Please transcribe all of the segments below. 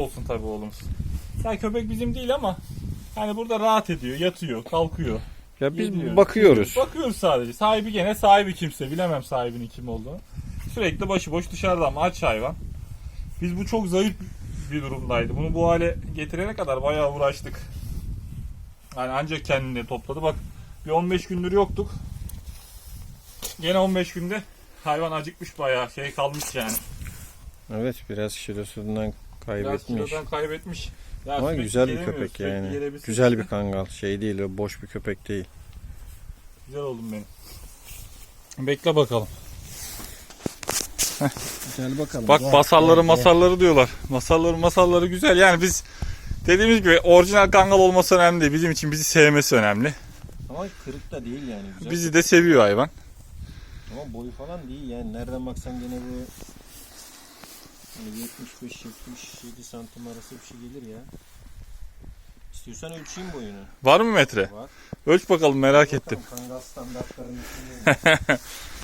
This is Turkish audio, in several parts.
olsun tabii oğlumuz. Yani köpek bizim değil ama hani burada rahat ediyor, yatıyor, kalkıyor. Ya biz Yediyor. bakıyoruz. Bakıyoruz sadece. Sahibi gene sahibi kimse. Bilemem sahibinin kim olduğunu. Sürekli başıboş dışarıda ama aç hayvan. Biz bu çok zayıf bir durumdaydı. Bunu bu hale getirene kadar bayağı uğraştık. Yani ancak kendini topladı. Bak bir 15 gündür yoktuk. Gene 15 günde hayvan acıkmış bayağı şey kalmış yani. Evet biraz kilosundan kaybetmiş. kaybetmiş. Ya Ama güzel bir köpek yani. Güzel bir kangal. Şey değil, o boş bir köpek değil. Güzel oldum benim. Bekle bakalım. Gel bakalım. Bak masalları masalları diyorlar. Masalları masalları güzel. Yani biz dediğimiz gibi orijinal kangal olması önemli değil. Bizim için bizi sevmesi önemli. Ama kırık da değil yani. Güzel. Bizi de seviyor hayvan. Ama boyu falan değil yani. Nereden baksan gene bu hani 75-77 santim arası bir şey gelir ya. İstiyorsan ölçeyim boyunu. Var mı metre? Var. Ölç bakalım merak ettim. Bakalım Kangal standartlarının.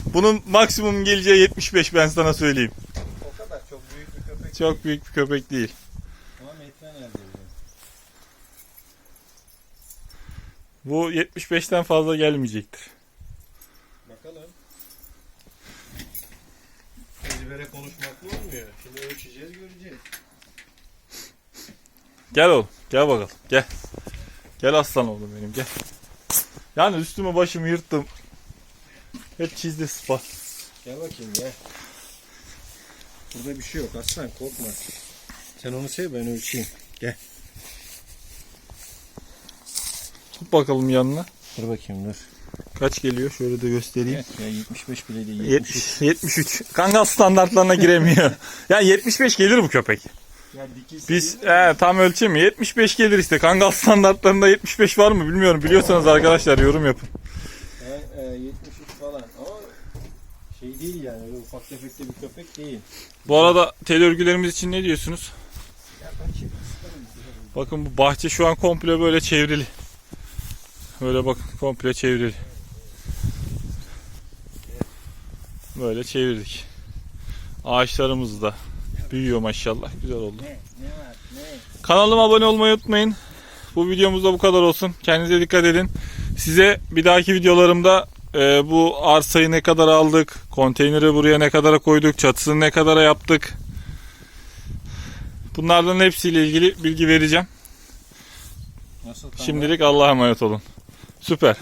Bunun maksimum geleceği 75 ben sana söyleyeyim. o kadar çok büyük bir köpek Çok büyük bir köpek değil. Ama metre nerede? Bu 75'ten fazla gelmeyecektir. Bakalım. Ezbere konuşmakla olmuyor. Şimdi ölçeceğiz göreceğiz. Gel oğlum. Gel bakalım. Gel. Gel aslan oğlum benim gel. Yani üstümü başımı yırttım. Hep çizdi sıpa. Gel bakayım gel. Burada bir şey yok aslan korkma. Sen onu sev ben ölçeyim. Tut bakalım yanına. Dur bakayım dur. Kaç geliyor? Şöyle de göstereyim. Ya 75 bile değil. 70, 73. Kangal standartlarına giremiyor. yani 75 gelir bu köpek. Ya dikilse Biz he, tam ölçü mü? 75 gelir işte. Kangal standartlarında 75 var mı bilmiyorum. Biliyorsanız arkadaşlar yorum yapın. Ha, e, 73 falan ama şey değil yani öyle ufak tefekte bir köpek değil. Bu arada tel örgülerimiz için ne diyorsunuz? Ya ben şimdi Bakın bu bahçe şu an komple böyle çevrili. Böyle bakın komple çevrili. Böyle çevirdik. Ağaçlarımız da büyüyor maşallah. Güzel oldu. Kanalıma abone olmayı unutmayın. Bu videomuz da bu kadar olsun. Kendinize dikkat edin. Size bir dahaki videolarımda e, bu arsayı ne kadar aldık, konteyneri buraya ne kadara koyduk, çatısını ne kadara yaptık. Bunlardan hepsiyle ilgili bilgi vereceğim. Şimdilik Allah'a emanet olun. Süper.